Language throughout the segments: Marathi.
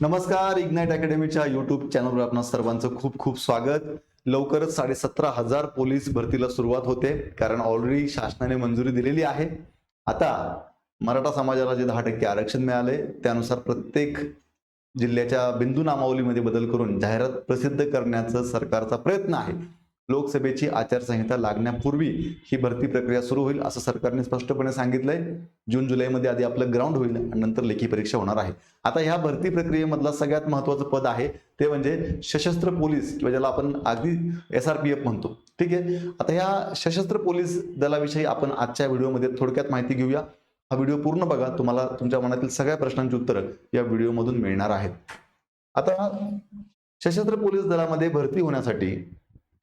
नमस्कार इग्नाइट अकॅडमीच्या युट्यूब चॅनलवर आपण सर्वांचं खूप खूप स्वागत. लवकरच साडेसतरा हजार पोलीस भरतीला सुरुवात होते कारण ऑलरेडी शासनाने मंजुरी दिलेली आहे. आता मराठा समाजाला जे दहा टक्के आरक्षण मिळाले त्यानुसार प्रत्येक जिल्ह्याच्या बिंदू नामावलीमध्ये बदल करून जाहिरात प्रसिद्ध करण्याचा सरकारचा प्रयत्न आहे. लोकसभेची आचारसंहिता लागण्यापूर्वी ही भरती प्रक्रिया सुरू होईल असं सरकारने स्पष्टपणे सांगितलंय. जून जुलैमध्ये आधी आपलं ग्राउंड होईल आणि नंतर लेखी परीक्षा होणार आहे. आता ह्या भरती प्रक्रियेमधला सगळ्यात महत्वाचं पद आहे ते म्हणजे सशस्त्र पोलीस किंवा ज्याला आपण अगदी एस आर पी एफ म्हणतो. ठीक आहे? आता ह्या सशस्त्र पोलीस दलाविषयी आपण आजच्या व्हिडिओमध्ये थोडक्यात माहिती घेऊया. हा व्हिडिओ पूर्ण बघा तुम्हाला तुमच्या मनातील सगळ्या प्रश्नांची उत्तरं या व्हिडिओमधून मिळणार आहेत. आता सशस्त्र पोलीस दलामध्ये भरती होण्यासाठी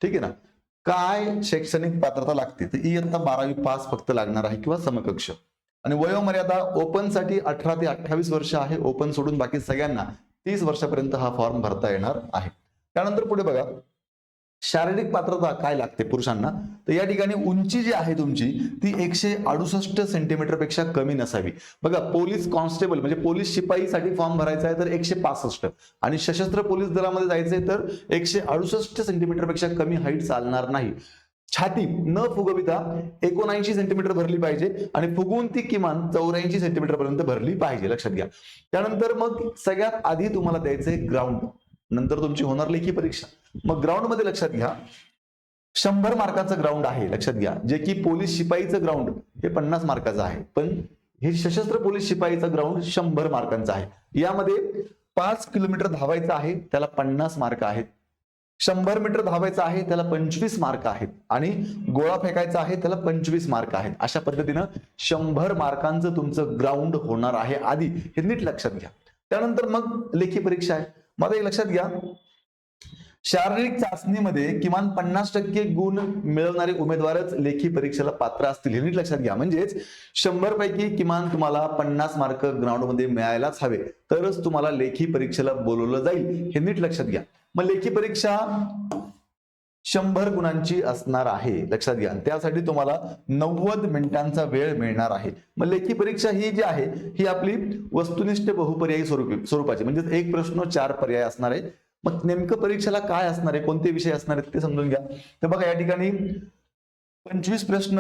ठीक आहे ना? काय शैक्षणिक पात्रता लागते? तर इयत्ता बारावी पास फक्त लागणार आहे किंवा समकक्ष. आणि वयोमर्यादा ओपनसाठी अठरा ते अठ्ठावीस वर्ष आहे ओपन सोडून बाकी सगळ्यांना तीस वर्षापर्यंत हा फॉर्म भरता येणार आहे. त्यानंतर पुढे बघा. शारीरिक पात्रता काय लागते पुरुषांना? तर या ठिकाणी उंची जी आहे तुमची ती एकशे अडुसष्ट सेंटीमीटरपेक्षा कमी नसावी. बघा पोलीस कॉन्स्टेबल म्हणजे पोलीस शिपाईसाठी फॉर्म भरायचा आहे तर एकशे पासष्ट. आणि सशस्त्र पोलीस दलामध्ये जायचंय तर एकशे अडुसष्ट सेंटीमीटरपेक्षा कमी हाईट चालणार नाही. छाती न फुगविता एकोणऐंशी सेंटीमीटर भरली पाहिजे आणि फुगवून ती किमान चौऱ्याऐंशी सेंटीमीटर पर्यंत भरली पाहिजे. लक्षात घ्या. त्यानंतर मग सगळ्यात आधी तुम्हाला द्यायचंय ग्राउंड नंतर तुमची होणार लेखी परीक्षा. मग ग्राउंडमध्ये लक्षात घ्या. शंभर मार्काचं ग्राउंड आहे लक्षात घ्या. जे की पोलीस शिपाईचं ग्राउंड हे पन्नास मार्काचं आहे. पण हे सशस्त्र पोलीस शिपाईचं ग्राउंड शंभर मार्कांचं आहे. यामध्ये पाच किलोमीटर धावायचं आहे त्याला पन्नास मार्क आहेत. शंभर मीटर धावायचं आहे त्याला पंचवीस मार्क आहेत. आणि गोळा फेकायचा आहे त्याला पंचवीस मार्क आहेत. अशा पद्धतीनं शंभर मार्कांचं तुमचं ग्राउंड होणार आहे आधी. हे नीट लक्षात घ्या. त्यानंतर मग लेखी परीक्षा आहे. माझं एक लक्षात घ्या. शारीरिक चाचणीमध्ये किमान पन्नास टक्के गुण मिळवणारे उमेदवारच लेखी परीक्षेला पात्र असतील हे नीट लक्षात घ्या. म्हणजेच शंभर पैकी किमान तुम्हाला पन्नास मार्क ग्राउंडमध्ये मिळायलाच हवे तरच तुम्हाला लेखी परीक्षेला बोलवलं जाईल हे नीट लक्षात घ्या. मग लेखी परीक्षा शंभर गुणांची असणार आहे. लक्षात घ्या. त्यासाठी तुम्हाला नव्वद मिनिटांचा वेळ मिळणार आहे. मग लेखी परीक्षा ही जी आहे ही आपली वस्तुनिष्ठ बहुपर्यायी स्वरूपी स्वरूपाची. म्हणजे एक प्रश्न चार पर्याय असणार आहे. मग नेमकं परीक्षेला काय असणार आहे? कोणते विषय असणार आहेत ते समजून घ्या. तर बघा या ठिकाणी पंचवीस प्रश्न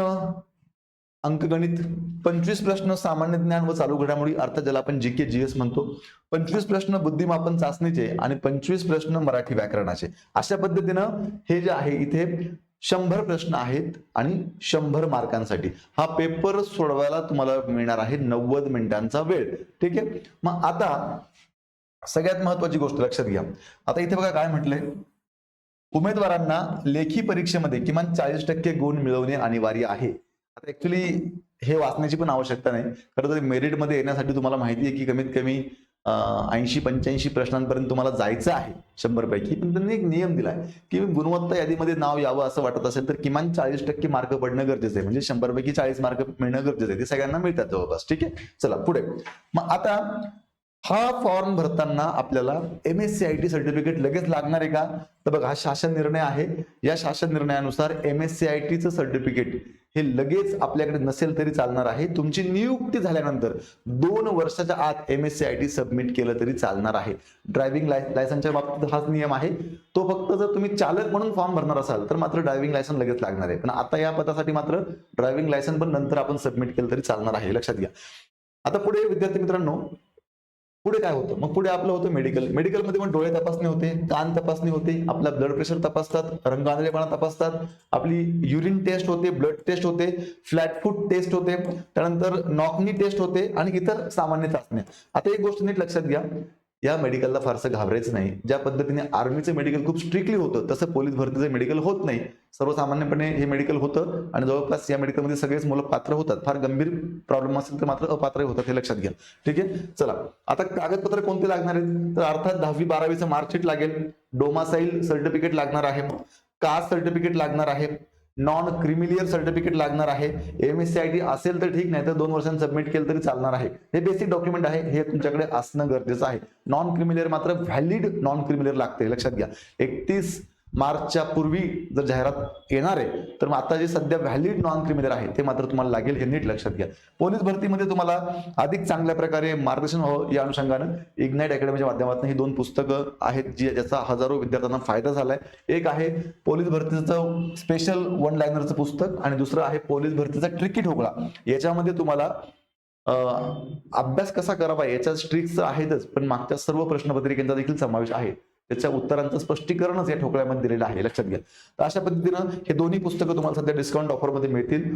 अंकगणित पंचवीस प्रश्न सामान्य ज्ञान व चालू घडामोडी अर्थात ज्याला आपण जी के जी एस म्हणतो. पंचवीस प्रश्न बुद्धिमापन चाचणीचे आणि पंचवीस प्रश्न मराठी व्याकरणाचे. अशा पद्धतीनं हे जे आहे इथे शंभर प्रश्न आहेत आणि शंभर मार्कांसाठी. हा पेपर सोडवायला तुम्हाला मिळणार आहे नव्वद मिनिटांचा वेळ. ठीक आहे? मग आता सगळ्यात महत्वाची गोष्ट लक्षात घ्या. आता इथे बघा काय म्हटलंय उमेदवारांना लेखी परीक्षेमध्ये किमान चाळीस टक्के गुण मिळवणे अनिवार्य आहे. आता ऍक्च्युली हे वाचण्याची पण आवश्यकता नाही. खरं तर मेरिटमध्ये येण्यासाठी तुम्हाला माहिती आहे की कमीत कमी ऐंशी पंच्याऐंशी प्रश्नांपर्यंत तुम्हाला जायचं आहे शंभर पैकी पण त्यांनी एक नियम दिलाय की गुणवत्ता यादीमध्ये नाव यावं असं वाटत असेल तर किमान चाळीस टक्के मार्क पडणं गरजेचं आहे. म्हणजे शंभर पैकी चाळीस मार्क मिळणं गरजेचं आहे. ते सगळ्यांना मिळतात जवळपास. ठीक आहे? चला पुढे. मग आता हा फॉर्म भरताना आपल्याला M S C I T certificate लगेच लागणार आहे का? तर बघा हा शासन निर्णय आहे. या शासन निर्णयानुसार एम एस सी आय टीचं सर्टिफिकेट हे लगेच आपल्याकडे नसेल तरी चालणार आहे. तुमची नियुक्ती झाल्यानंतर दोन वर्षाच्या आत M S C I T submit केलं तरी चालणार आहे. ड्रायव्हिंग लाय लायसनच्या बाबतीत हाच नियम आहे. तो फक्त जर तुम्ही चालक म्हणून फॉर्म भरणार असाल तर मात्र ड्रायव्हिंग लायसन लगेच लागणार आहे. पण आता या पदासाठी मात्र ड्रायव्हिंग लायसन पण नंतर आपण सबमिट केलं तरी चालणार आहे. लक्षात घ्या. आता पुढे विद्यार्थी मित्रांनो पुढे काय होतं? मग पुढे आपलं होतं मेडिकल मेडिकलमध्ये पण डोळे तपासणी होते कान तपासणी होते आपला ब्लड प्रेशर तपासतात रंग आंधळेपणा तपासतात आपली युरिन टेस्ट होते ब्लड टेस्ट होते फ्लॅट फूट टेस्ट होते त्यानंतर नॉकनी टेस्ट होते आणि इतर सामान्य चाचण्या. आता एक गोष्ट नीट लक्षात घ्या. या मेडिकलला फारसं घाबरायचं नाही. ज्या पद्धतीने आर्मीचं मेडिकल खूप स्ट्रिक्टली होतं तसं पोलीस भरतीचं मेडिकल होत नाही. सर्वसामान्यपणे हे मेडिकल होतं आणि जवळपास या मेडिकलमध्ये सगळेच मुलं पात्र होतात. फार गंभीर प्रॉब्लेम असेल तर मात्र अपात्र होतात हे लक्षात घ्या. ठीक आहे? चला. आता कागदपत्र कोणते लागणार आहेत? तर अर्थात दहावी बारावीचं मार्कशीट लागेल. डोमासाईल सर्टिफिकेट लागणार आहे. कास्ट सर्टिफिकेट लागणार आहे. नॉन क्रिमिलियर सर्टिफिकेट लागणार आहे. M S C I T असेल तर ठीक नाही तर दोन वर्षांनी सबमिट केलं तरी चालणार आहे. हे बेसिक डॉक्युमेंट आहे. हे तुमच्याकडे असणं गरजेचं आहे. नॉन क्रिमिलियर मात्र व्हॅलिड नॉन क्रिमिलियर लागते. लक्षात घ्या. एकतीस मार्चच्या पूर्वी जर जाहिरात येणार आहे तर मग आता जे सध्या व्हॅलिड नॉन क्रिमिनल आहे ते मात्र तुम्हाला लागेल हे नीट लक्षात घ्या. पोलीस भरतीमध्ये तुम्हाला अधिक चांगल्या प्रकारे मार्गदर्शन व्हावं या अनुषंगानं इग्नाईट अकॅडमीच्या माध्यमातून ही दोन पुस्तकं आहेत जी ज्याचा हजारो विद्यार्थ्यांना फायदा झालाय. एक आहे पोलीस भरतीचं स्पेशल वन लायनरचं पुस्तक आणि दुसरं आहे पोलीस भरतीचा ट्रिकी ठोकळा. याच्यामध्ये तुम्हाला अभ्यास कसा करावा याच्या स्ट्रिक्स आहेतच पण मागच्या सर्व प्रश्नपत्रिकेचा देखील समावेश आहे. त्याच्या उत्तरांचं स्पष्टीकरणच या ठोकळ्यामध्ये दिलेलं आहे. लक्षात घ्या. तर अशा पद्धतीनं हे दोन्ही पुस्तकं तुम्हाला सध्या डिस्काउंट ऑफरमध्ये मिळतील.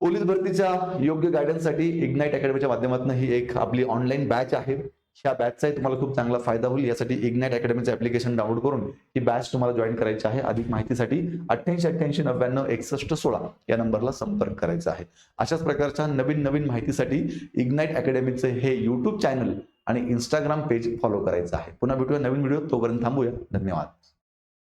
पोलीस भरतीच्या योग्य गायडन्ससाठी इग्नाईट अकॅडमीच्या माध्यमातून ही एक आपली ऑनलाईन बॅच आहे. ह्या बॅचचाही तुम्हाला खूप चांगला फायदा होईल. यासाठी इग्नाइट अकॅडमीचं ऍप्लिकेशन डाउनलोड करून ही बॅच तुम्हाला जॉईन करायची आहे. अधिक माहितीसाठी अठ्ठ्याऐंशी अठ्ठ्याऐंशी नव्याण्णव एकसष्ट सोळा या नंबरला संपर्क करायचा आहे. अशाच प्रकारच्या नवीन नवीन माहितीसाठी इग्नाइट अकॅडमीचे हे युट्यूब चॅनल आणि इंस्टाग्राम पेज फॉलो करायचं आहे. पुन्हा भेटूया नवीन व्हिडिओ तोपर्यंत थांबूया. धन्यवाद.